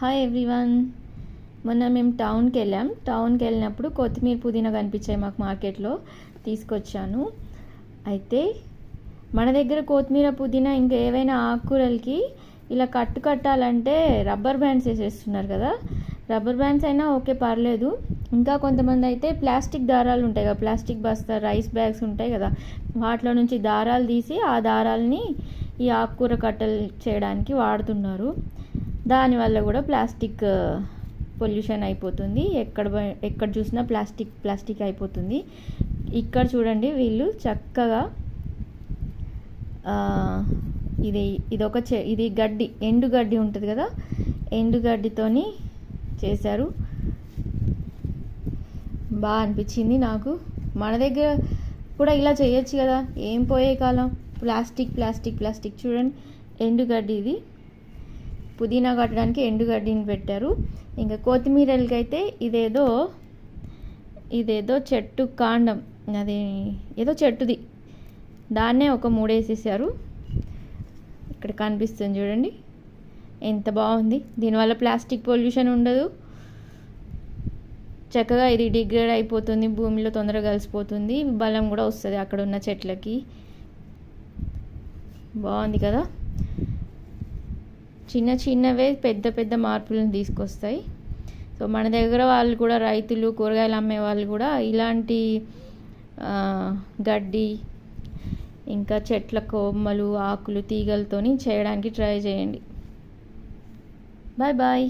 Hi everyone మొన్న మేము టౌన్కి వెళ్ళాం. టౌన్కి వెళ్ళినప్పుడు కొత్తిమీర పుదీనా కనిపించాయి మాకు మార్కెట్లో తీసుకొచ్చాను. అయితే మన దగ్గర కొత్తిమీర పుదీనా ఇంకా ఏవైనా ఆకుకూరలకి ఇలా కట్టు కట్టాలంటే రబ్బర్ బ్యాండ్స్ వేసేస్తున్నారు కదా. రబ్బర్ బ్యాండ్స్ అయినా ఓకే పర్లేదు. ఇంకా కొంతమంది అయితే ప్లాస్టిక్ దారాలు ఉంటాయి కదా. ప్లాస్టిక్ బస్తా రైస్ బ్యాగ్స్ ఉంటాయి కదా. వాటిలో నుంచి దారాలు తీసి ఆ దారాలని ఈ ఆకుకూర కట్టలు చేయడానికి వాడుతున్నారు. దానివల్ల కూడా ప్లాస్టిక్ పొల్యూషన్ అయిపోతుంది. ఎక్కడ ఎక్కడ చూసినా ప్లాస్టిక్ ప్లాస్టిక్ అయిపోతుంది. ఇక్కడ చూడండి వీళ్ళు చక్కగా ఇది ఇది ఒక చె ఇది గడ్డి ఎండు గడ్డి ఉంటుంది కదా? ఎండు గడ్డితోని చేశారు. బాగా అనిపించింది నాకు. మన దగ్గర కూడా ఇలా చేయొచ్చు కదా? ఏం పోయే కాలం? ప్లాస్టిక్ ప్లాస్టిక్ ప్లాస్టిక్ చూడండి. ఎండుగడ్డి ఇది. పుదీనా కట్టడానికి ఎండుగడ్డిని పెట్టారు. ఇంకా కొత్తిమీరలకి అయితే ఇదేదో ఇదేదో చెట్టు కాండం అది ఏదో చెట్టుది. దాన్నే ఒక మూడేసేసారు ఇక్కడ కనిపిస్తుంది చూడండి. ఎంత బాగుంది. దీనివల్ల ప్లాస్టిక్ పొల్యూషన్ ఉండదు. చక్కగా ఇది డిగ్రేడ్ అయిపోతుంది. భూమిలో తొందరగా కలిసిపోతుంది. బలం కూడా వస్తుంది అక్కడ ఉన్న చెట్లకి. బాగుంది కదా? చిన్న చిన్నవే పెద్ద పెద్ద మార్పులను తీసుకొస్తాయి. సో మన దగ్గర వాళ్ళు కూడా రైతులు కూరగాయలు అమ్మే వాళ్ళు కూడా ఇలాంటి గడ్డి ఇంకా చెట్ల కొమ్మలు ఆకులు తీగలతోని చేయడానికి ట్రై చేయండి. Bye bye.